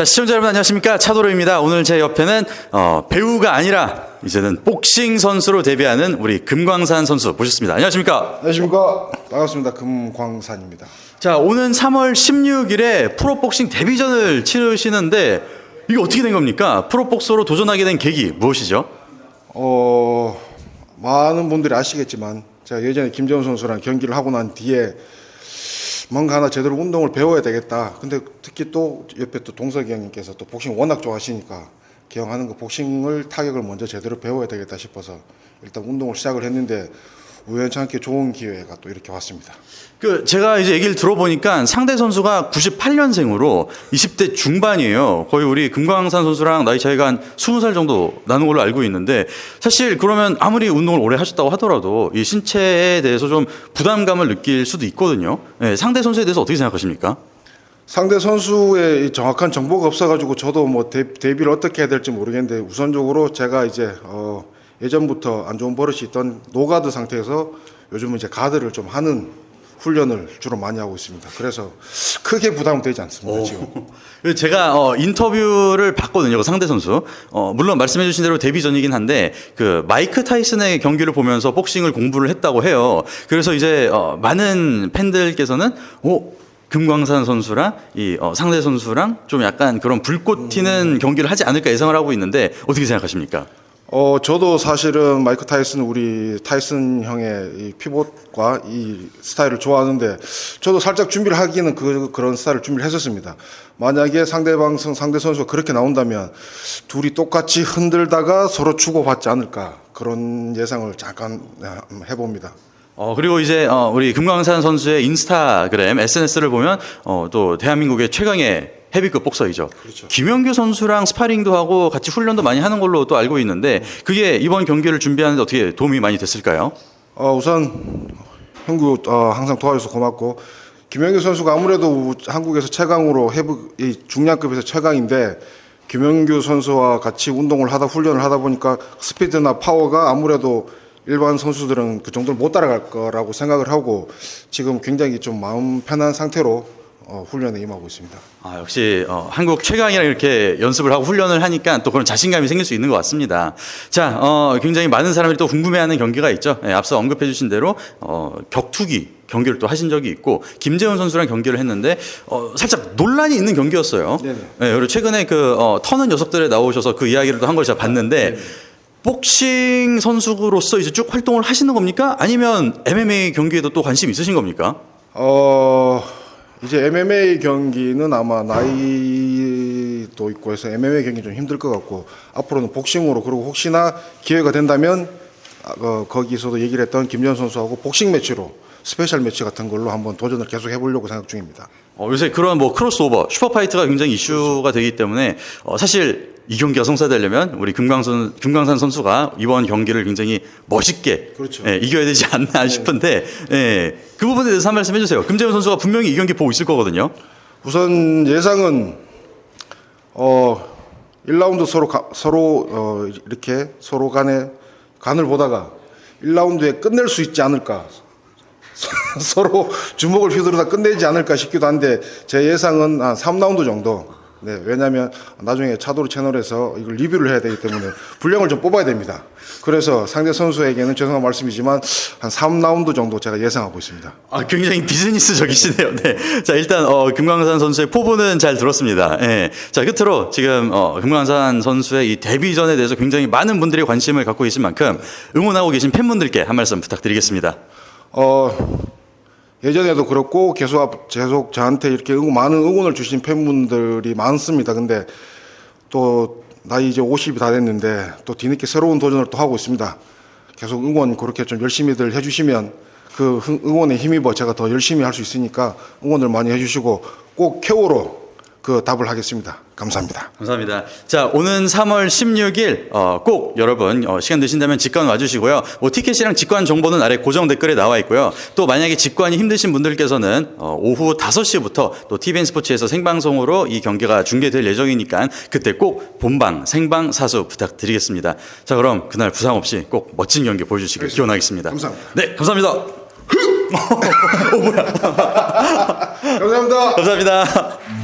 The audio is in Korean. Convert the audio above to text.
자, 시청자 여러분 안녕하십니까? 차도로입니다. 오늘 제 옆에는 어, 배우가 아니라 이제는 복싱 선수로 데뷔하는 우리 금광산 선수 모셨습니다. 안녕하십니까? 안녕하십니까. 반갑습니다. 금광산입니다. 자, 오는 3월 16일에 프로복싱 데뷔전을 치르시는데 이게 어떻게 된 겁니까? 프로복서로 도전하게 된 계기 무엇이죠? 어, 많은 분들이 아시겠지만 제가 예전에 김재훈 선수랑 경기를 하고 난 뒤에 뭔가 하나 제대로 운동을 배워야 되겠다. 근데 특히 또 옆에 또 동석이 형님께서 또 복싱 워낙 좋아하시니까 기왕하는 거 복싱을 타격을 먼저 제대로 배워야 되겠다 싶어서 일단 운동을 시작을 했는데 우연찮게 좋은 기회가 또 이렇게 왔습니다. 그 제가 이제 얘기를 들어보니까 상대 선수가 98년생으로 20대 중반이에요. 거의 우리 금광산 선수랑 나이 차이가 한 20살 정도 나는 걸로 알고 있는데 사실 그러면 아무리 운동을 오래 하셨다고 하더라도 이 신체에 대해서 좀 부담감을 느낄 수도 있거든요. 예, 상대 선수에 대해서 어떻게 생각하십니까? 상대 선수의 이 정확한 정보가 없어가지고 저도 뭐 대, 데뷔를 어떻게 해야 될지 모르겠는데 우선적으로 제가 이제 어 예전부터 안 좋은 버릇이 있던 노가드 상태에서 요즘은 이제 가드를 좀 하는 훈련을 주로 많이 하고 있습니다. 그래서 크게 부담은 되지 않습니다. 지금. 그 제가 어, 인터뷰를 봤거든요. 그 상대 선수. 어, 물론 말씀해주신 대로 데뷔 전이긴 한데 그 마이크 타이슨의 경기를 보면서 복싱을 공부를 했다고 해요. 그래서 이제 어, 많은 팬들께서는 오 금광산 선수랑 이 어, 상대 선수랑 좀 약간 그런 불꽃 튀는 경기를 하지 않을까 예상을 하고 있는데 어떻게 생각하십니까? 어 저도 사실은 마이크 타이슨 우리 타이슨 형의 이 피봇과 이 스타일을 좋아하는데 저도 살짝 준비를 하기는 그 그런 스타일을 준비를 했었습니다. 만약에 상대방 선- 상대 선수가 그렇게 나온다면 둘이 똑같이 흔들다가 서로 주고받지 않을까 그런 예상을 잠깐 아, 해봅니다. 어, 그리고 이제, 어, 우리 금광산 선수의 인스타그램, SNS를 보면, 어, 또 대한민국의 최강의 헤비급 복서이죠. 그렇죠. 김영규 선수랑 스파링도 하고 같이 훈련도 많이 하는 걸로 또 알고 있는데, 그게 이번 경기를 준비하는데 어떻게 도움이 많이 됐을까요? 어, 우선 형구 어, 항상 도와줘서 고맙고 김영규 선수가 아무래도 한국에서 최강으로 해부 이 중량급에서 최강인데 김영규 선수와 같이 운동을 하다 훈련을 하다 보니까 스피드나 파워가 아무래도 일반 선수들은 그 정도를 못 따라갈 거라고 생각을 하고 지금 굉장히 좀 마음 편한 상태로 어, 훈련에 임하고 있습니다. 아, 역시, 어, 한국 최강이랑 이렇게 연습을 하고 훈련을 하니까 또 그런 자신감이 생길 수 있는 것 같습니다. 자, 어, 굉장히 많은 사람들이 또 궁금해하는 경기가 있죠. 예, 앞서 언급해 주신 대로, 어, 격투기 경기를 또 하신 적이 있고, 김재훈 선수랑 경기를 했는데, 어, 살짝 논란이 있는 경기였어요. 네네. 예, 그리고 최근에 그, 어, 터는 녀석들에 나오셔서 그 이야기를 또 한 걸 제가 봤는데, 복싱 선수로서 이제 쭉 활동을 하시는 겁니까? 아니면 MMA 경기에도 또 관심 있으신 겁니까? 어 이제 MMA 경기는 아마 나이도 있고 해서 MMA 경기 좀 힘들 것 같고 앞으로는 복싱으로 그리고 혹시나 기회가 된다면 아, 어, 거기서도 얘기를 했던 김전 선수하고 복싱 매치로 스페셜 매치 같은 걸로 한번 도전을 계속 해보려고 생각 중입니다. 어, 요새 그런 뭐 크로스오버, 슈퍼파이트가 굉장히 이슈가 되기 때문에 어, 사실 이 경기가 성사되려면 우리 금강선, 금강산 선수가 이번 경기를 굉장히 멋있게 그렇죠. 예, 이겨야 되지 않나 싶은데 예, 그 부분에 대해서 한 말씀 해주세요. 금재훈 선수가 분명히 이 경기 보고 있을 거거든요. 우선 예상은 어 1라운드 서로 가- 서로 어 이렇게 서로 간에 간을 보다가 1라운드에 끝낼 수 있지 않을까 서로 주먹을 휘두르다 끝내지 않을까 싶기도 한데 제 예상은 한 3라운드 정도 네 왜냐하면 나중에 차도로 채널에서 이걸 리뷰를 해야 되기 때문에 분량을 좀 뽑아야 됩니다 그래서 상대 선수에게는 죄송한 말씀이지만 한 3라운드 정도 제가 예상하고 있습니다 아, 굉장히 비즈니스적이시네요. 네. 자, 일단, 어, 금광산 선수의 포부는 잘 들었습니다. 예. 자, 끝으로 지금, 어, 금광산 선수의 이 데뷔전에 대해서 굉장히 많은 분들이 관심을 갖고 계신 만큼 응원하고 계신 팬분들께 한 말씀 부탁드리겠습니다. 어, 예전에도 그렇고 계속, 앞- 계속 저한테 이렇게 응- 많은 응원을 주신 팬분들이 많습니다. 근데 또 나이 이제 50이 다 됐는데 또 뒤늦게 새로운 도전을 또 하고 있습니다. 계속 응원 그렇게 좀 열심히들 해주시면 그 흥- 응원에 힘입어 제가 더 열심히 할 수 있으니까 응원을 많이 해주시고 꼭 쾌오로 그 답을 하겠습니다. 감사합니다. 감사합니다. 자, 오는 3월 16일 어, 꼭 여러분 어, 시간 되신다면 직관 와주시고요. 뭐 티켓이랑 직관 정보는 아래 고정 댓글에 나와 있고요. 또 만약에 직관이 힘드신 분들께서는 어, 오후 5시부터 또 TVN 스포츠에서 생방송으로 이 경기가 중계될 예정이니까 그때 꼭 본방 생방 사수 부탁드리겠습니다. 자, 그럼 그날 부상 없이 꼭 멋진 경기 보여주시길 기원하겠습니다. 감사합니다. 네, 감사합니다. 감사합니다. 감사합니다.